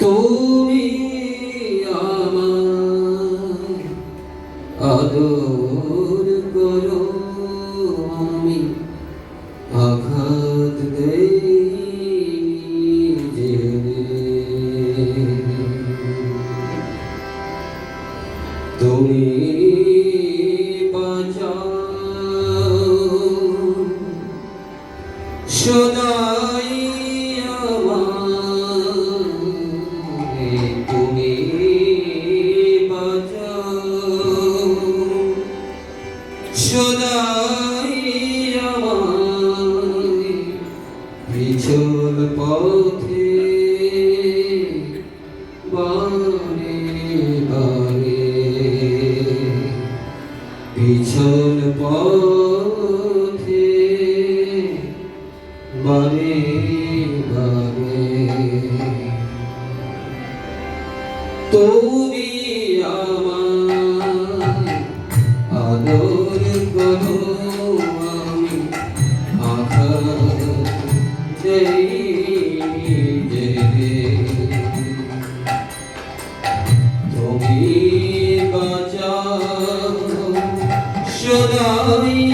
তুমি আমার আদর আমি আঘাত দেই তুমি বাঁচাও সদাই পথে বারে বারে পিছল পথে বারে বাঁচাও সদাই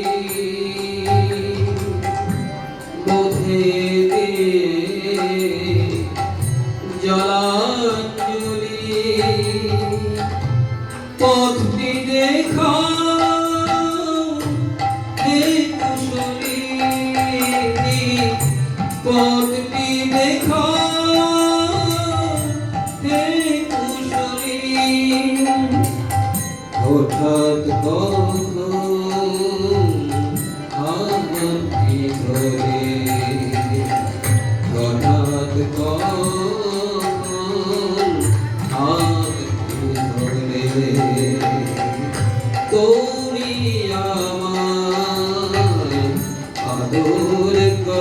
পথটি দেখা পথটি দেখা হঠাৎ আমাকে ধরে? হঠাৎ কখন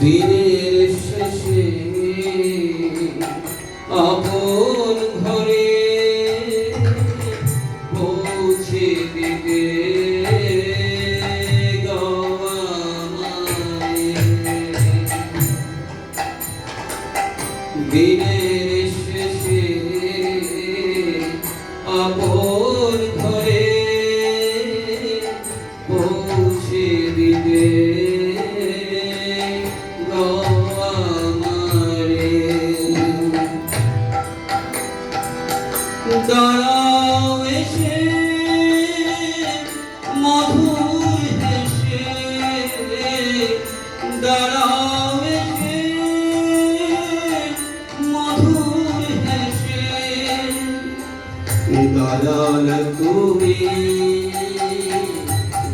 দিনের শেষে আপন ঘরে পৌঁছে দিতে দিনের দাঁড়াও এসে মধুর এসে দাঁড়াও এসে মধুর এসে দাঁড়াল তুমি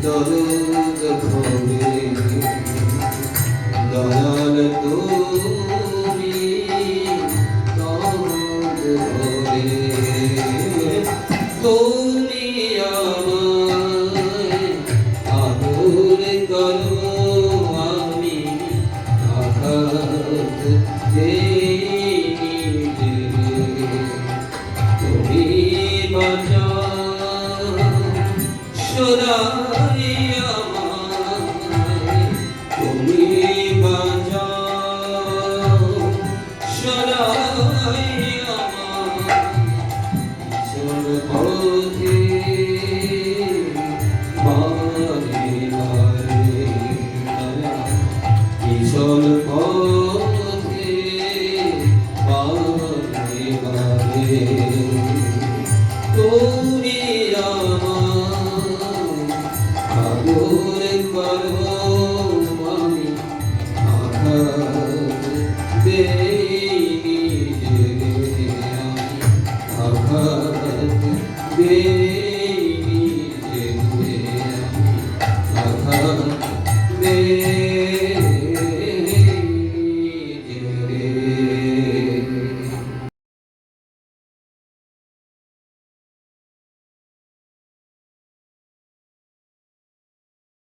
দরদ ভবে দাঁড়াল তুমি সদাই